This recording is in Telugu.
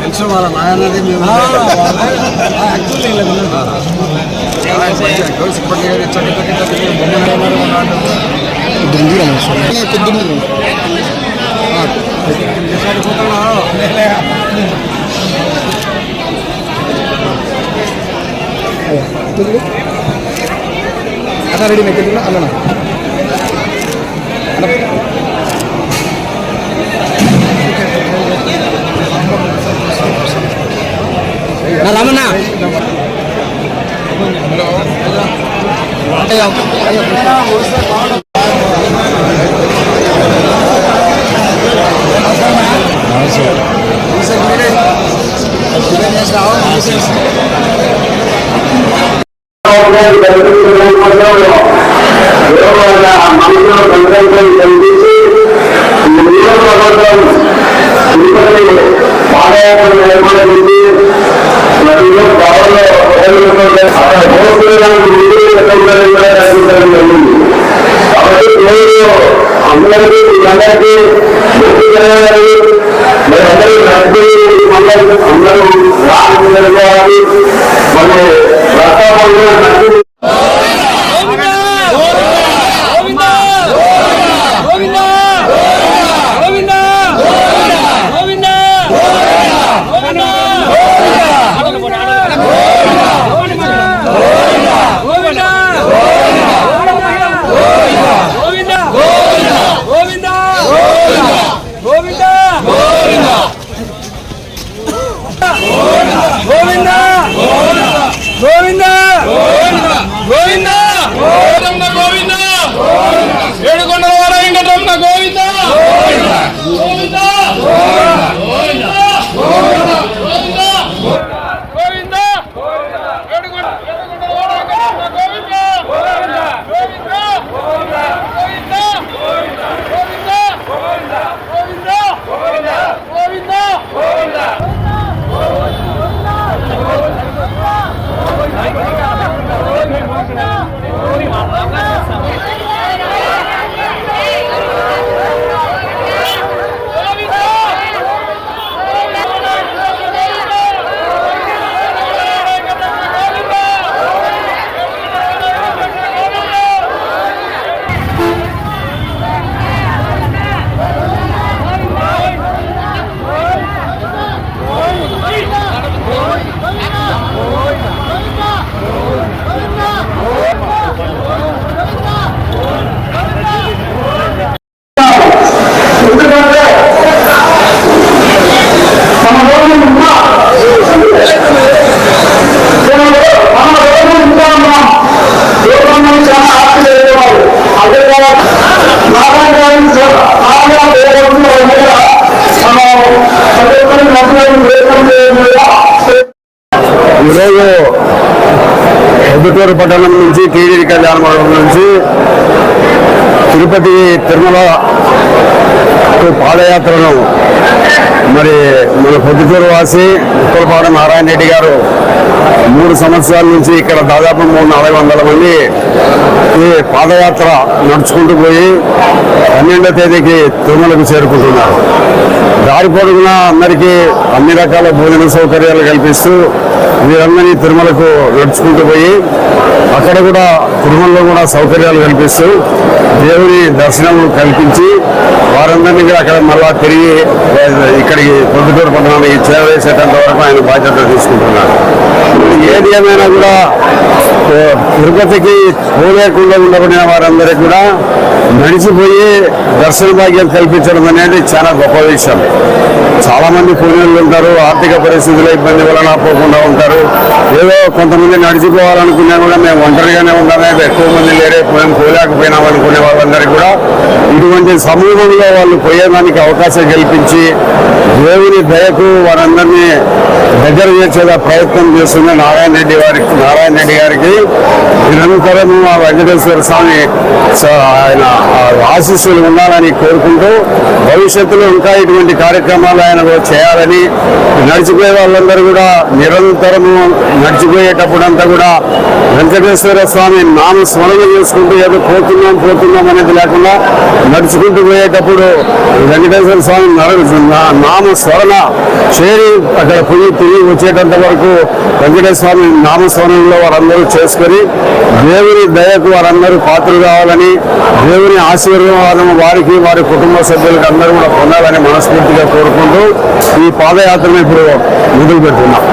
తెలుసు వాళ్ళ నాయనది మేము అన్న రెడీ మెట్టిందా అన్న పాదయాత్ర నిర్మాణం అక్కడ మోసుకునేదానికి విద్యుత్ కూడా కల్పించడం జరిగింది కాబట్టి నేను అందరికీ అందరికీ వ్యక్తిగతగానే మనందరూ నడిపి మనం అందరూ రాని జరగాలి మన ప్రతాపంగా నడిపి ఈరోజు ఎద్దుటూరు పట్టణం నుంచి టీడీ కళ్యాణ నుంచి తిరుపతి తిరుమల పాదయాత్రను మరి మన పొద్దుటూరు వాసి ఉప్పలపాడ నారాయణ రెడ్డి గారు మూడు సంవత్సరాల నుంచి ఇక్కడ దాదాపు మూడు నాలుగు వందల మంది ఈ పాదయాత్ర నడుచుకుంటూ పోయి పన్నెండో తేదీకి తిరుమలకు చేరుకుంటున్నారు. దారి పొడుగున అందరికీ అన్ని రకాల భోజన సౌకర్యాలు కల్పిస్తూ వీరందరినీ తిరుమలకు నడుచుకుంటూ పోయి అక్కడ కూడా తిరుమలలో కూడా సౌకర్యాలు కల్పిస్తూ దేవుని దర్శనం కల్పించి వారందరినీ కూడా అక్కడ మళ్ళా తిరిగి ఈ పొద్దుటూరు పట్టణానికి చేరవేసేటంత వరకు ఆయన బాధ్యత తీసుకుంటున్నారు. ఏది ఏమైనా కూడా తిరుపతికి పోలేకుండా ఉండబడిన వారందరికీ కూడా నడిచిపోయి దర్శన భాగ్యం కల్పించడం అనేది చాలా గొప్ప విషయం. చాలా మంది కూలీలు ఉంటారు ఆర్థిక పరిస్థితుల ఇబ్బంది వలన పోకుండా ఉంటారు. ఏదో కొంతమంది నడిచిపోవాలనుకున్నా కూడా మేము ఒంటరిగానే ఉన్నామే ఎక్కువ మంది లేరే మేము పోలేకపోయినాం అనుకునే వాళ్ళందరికీ కూడా ఇటువంటి సమూహంలో వాళ్ళు పోయేదానికి అవకాశం కల్పించి దేవుని దయకు వారందరినీ దగ్గర చేసేలా ప్రయత్నం చేస్తున్న నారాయణ రెడ్డి వారికి నారాయణ రెడ్డి గారికి నిరంతరము ఆ వెంకటేశ్వర స్వామి ఆయన ఆశీస్సులు ఉండాలని కోరుకుంటూ భవిష్యత్తులో ఇంకా ఇటువంటి కార్యక్రమాలు ఆయన కూడా చేయాలని నడిచిపోయే వాళ్ళందరూ కూడా నిరంతరము నడిచిపోయేటప్పుడు అంతా కూడా వెంకటేశ్వర స్వామి నామస్మరణ చేసుకుంటూ ఏదో పోతున్నాం పోతున్నాం అనేది లేకుండా నడుచుకుంటూ పోయేటప్పుడు వెంకటేశ్వర స్వామి నామస్మరణ నామ చేరి అక్కడ పోయి తిరిగి వచ్చేటంత వరకు వెంకటేశ్వర స్వామి నామస్మరణలో వారందరూ చేసుకొని దేవుని దయకు వారందరూ పాత్రలు కావాలని దేవుని ఆశీర్వాదం వారికి వారి కుటుంబ సభ్యులకు అందరూ కూడా పొందాలని మనస్ఫూర్తిగా కోరుకుంటూ ఈ పాదయాత్రను ఇప్పుడు మొదలు పెడుతున్నాం